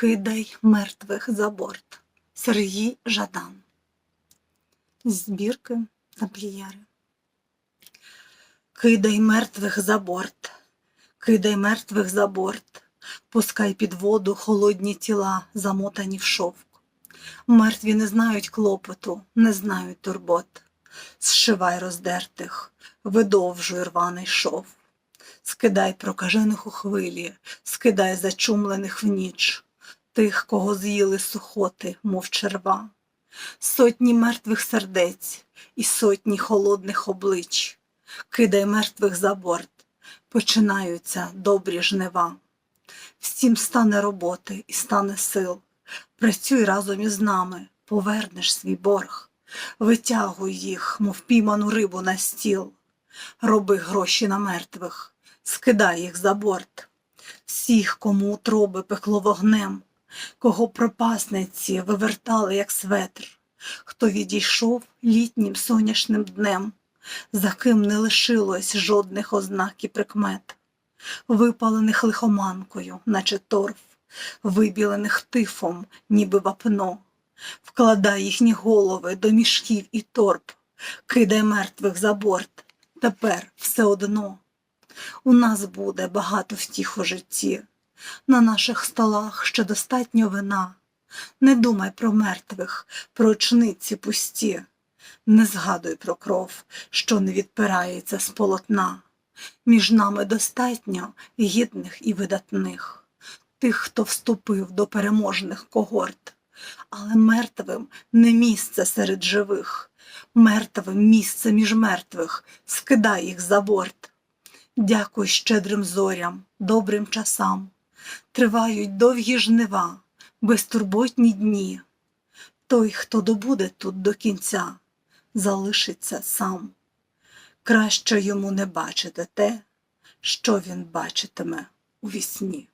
Кидай мертвих за борт. Сергій Жадан. Збірки Тамплієри. Кидай мертвих за борт, кидай мертвих за борт, пускай під воду холодні тіла, замотані в шовк. Мертві не знають клопоту, не знають турбот. Зшивай роздертих, видовжуй рваний шов. Скидай прокажених у хвилі, скидай зачумлених в ніч, тих, кого з'їли сухоти, мов черва, сотні мертвих сердець і сотні холодних облич. Кидай мертвих за борт, починаються добрі жнива. Всім стане роботи і стане сил. Працюй разом із нами, повернеш свій борг, витягуй їх, мов пійману рибу на стіл. Роби гроші на мертвих, скидай їх за борт. Всіх, кому утроби пекло вогнем, кого пропасниці вивертали, як светр, хто відійшов літнім сонячним днем, за ким не лишилось жодних ознак і прикмет, випалених лихоманкою, наче торф, вибілених тифом, ніби вапно, вкладай їхні голови до мішків і торб, кидай мертвих за борт, тепер все одно. У нас буде багато втіх у житті, на наших столах ще достатньо вина. Не думай про мертвих, про очниці пусті, не згадуй про кров, що не відпирається з полотна. Між нами достатньо гідних і видатних, тих, хто вступив до переможних когорт, але мертвим не місце серед живих, мертвим місце між мертвих, скидай їх за борт. Дякуй щедрим зорям, добрим часам. Тривають довгі жнива, безтурботні дні. Той, хто добуде тут до кінця, залишиться сам. Краще йому не бачити те, що він бачитиме у вісні.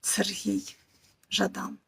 Сергій Жадан